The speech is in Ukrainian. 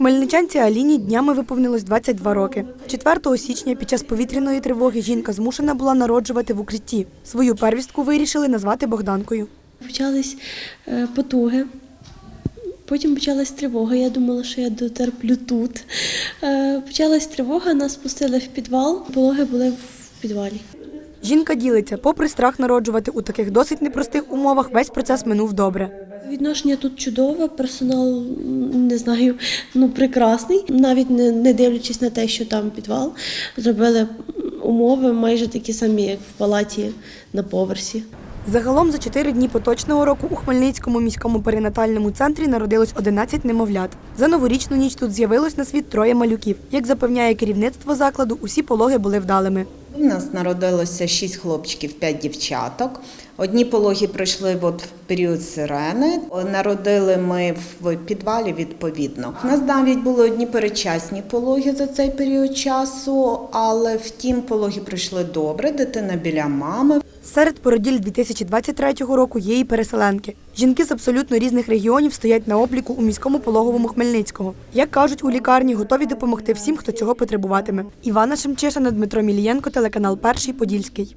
Хмельничанці Аліні днями виповнилось 22 роки. 4 січня під час повітряної тривоги жінка змушена була народжувати в укритті. Свою первістку вирішили назвати Богданкою. Почались е, потуги. Потім почалась тривога. Я думала, що я дотерплю тут. Е, Почалась тривога, нас спустили в підвал. Пологи були в підвалі. Жінка ділиться, попри страх народжувати у таких досить непростих умовах, весь процес минув добре. Відношення тут чудове, персонал не знаю, ну прекрасний. Навіть не, не дивлячись на те, що там підвал, зробили умови майже такі самі, як в палаті на поверсі. Загалом за чотири дні поточного року у Хмельницькому міському перинатальному центрі народилось 11 немовлят. За новорічну ніч тут з'явилось на світ троє малюків. Як запевняє керівництво закладу, усі пологи були вдалими. У нас народилося шість хлопчиків, п'ять дівчаток. Одні пологи пройшли от в період сирени. Народили ми в підвалі відповідно. У нас навіть були одні перечасні пологи за цей період часу, але втім пологи пройшли добре. Дитина біля мами. Серед породіль 2023 року є і переселенки. Жінки з абсолютно різних регіонів стоять на обліку у міському пологовому Хмельницького. Як кажуть у лікарні, готові допомогти всім, хто цього потребуватиме. Івана Шемчишина, Дмитро Мілієнко, телеканал Перший Подільський.